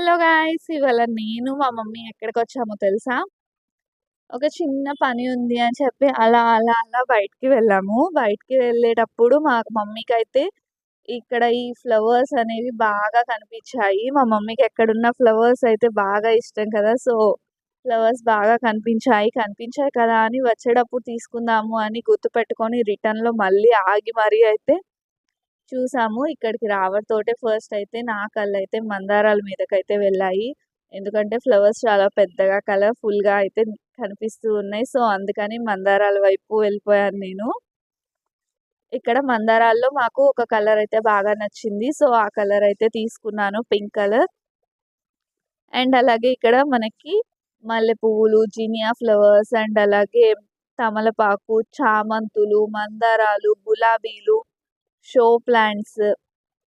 Hello guys ఇవాళ నేను మా మమ్మీ ఎక్కడికి వచ్చామో తెలుసా? ఒక చిన్న పని ఉంది అని చెప్పి అలా, అలా, అలా బయటికి వెళ్ళాము. బయటికి వెళ్ళేటప్పుడు మా మమ్మీకి అయితే ఇక్కడ ఈ ఫ్లవర్స్ అనేవి బాగా కనిపించాయి. మా మమ్మీకి ఎక్కడున్న ఫ్లవర్స్ అయితే బాగా ఇష్టం కదా! సో, ఫ్లవర్స్ బాగా కనిపించాయి. కనిపించాయి కదా అని వచ్చేటప్పుడు తీసుకుందాము అని గుర్తుపెట్టుకొని రిటర్న్‌లో మళ్ళీ ఆగి మరీ అయితే చూసాము. ఇక్కడికి రావడంతోటే ఫస్ట్ అయితే నా కళ్ళైతే మందారాల మీదకైతే వెళ్ళాయి. ఎందుకంటే ఫ్లవర్స్ చాలా పెద్దగా కలర్‌ఫుల్‌గా అయితే కనిపిస్తూ ఉన్నాయి. సో, అందుకని మందారాల వైపు వెళ్ళిపోయాను నేను. ఇక్కడ మందారాల్లో మాకు ఒక కలర్ అయితే బాగా నచ్చింది. సో, ఆ కలర్ అయితే తీసుకున్నాను పింక్ కలర్. అండ్ అలాగే ఇక్కడ మనకి మల్లె పువ్వులు, జినియా ఫ్లవర్స్ అండ్ అలాగే తమలపాకు, చామంతులు, మందారాలు, గులాబీలు, షో ప్లాంట్స్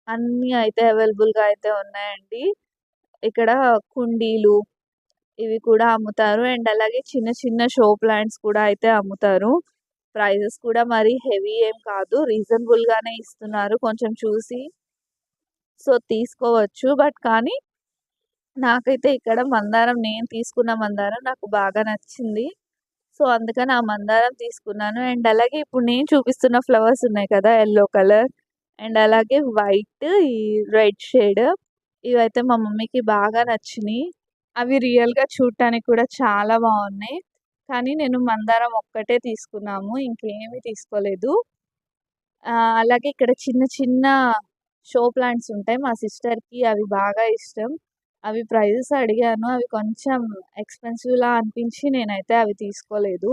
అన్నీ అయితే అవైలబుల్‌గా అయితే ఉన్నాయండి. ఇక్కడ కుండీలు ఇవి కూడా అమ్ముతారు. అండ్ అలాగే చిన్న చిన్న షో ప్లాంట్స్ కూడా అయితే అమ్ముతారు. ప్రైజెస్ కూడా మరి హెవీ ఏం కాదు. రీజనబుల్‌గానే ఇస్తున్నారు కొంచెం చూసి. సో, తీసుకోవచ్చు. బట్ కానీ నాకైతే ఇక్కడ మందారం నేను తీసుకున్న మందారం నాకు బాగా నచ్చింది. సో, అందుకని ఆ మందారం తీసుకున్నాను. అండ్ అలాగే ఇప్పుడు నేను చూపిస్తున్న ఫ్లవర్స్ ఉన్నాయి కదా! ఎల్లో కలర్ అండ్ అలాగే వైట్, ఈ రెడ్ షేడ్ ఇవైతే మా మమ్మీకి బాగా నచ్చినాయి అవి రియల్‌గా చూడటానికి కూడా చాలా బాగున్నాయి. కానీ నేను మందారం ఒక్కటే తీసుకున్నాము. ఇంకేమీ తీసుకోలేదు. అలాగే ఇక్కడ చిన్న చిన్న షో ప్లాంట్స్ ఉంటాయి. మా సిస్టర్‌కి అవి బాగా ఇష్టం. అవి ప్రైజెస్ అడిగాను. అవి కొంచెం ఎక్స్‌పెన్సివ్‌లా అనిపించి నేనైతే అవి తీసుకోలేదు.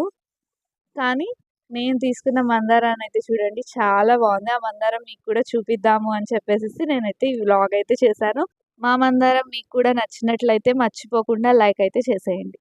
కానీ నేను తీసుకున్న మందారాన్ని అయితే చూడండి చాలా బాగుంది. ఆ మందారం మీకు కూడా చూపిద్దాము అని చెప్పేసేసి నేనైతే ఈ వ్లాగ్ అయితే చేశాను. మా మందారం మీకు కూడా నచ్చినట్లయితే మర్చిపోకుండా లైక్ అయితే చేసేయండి.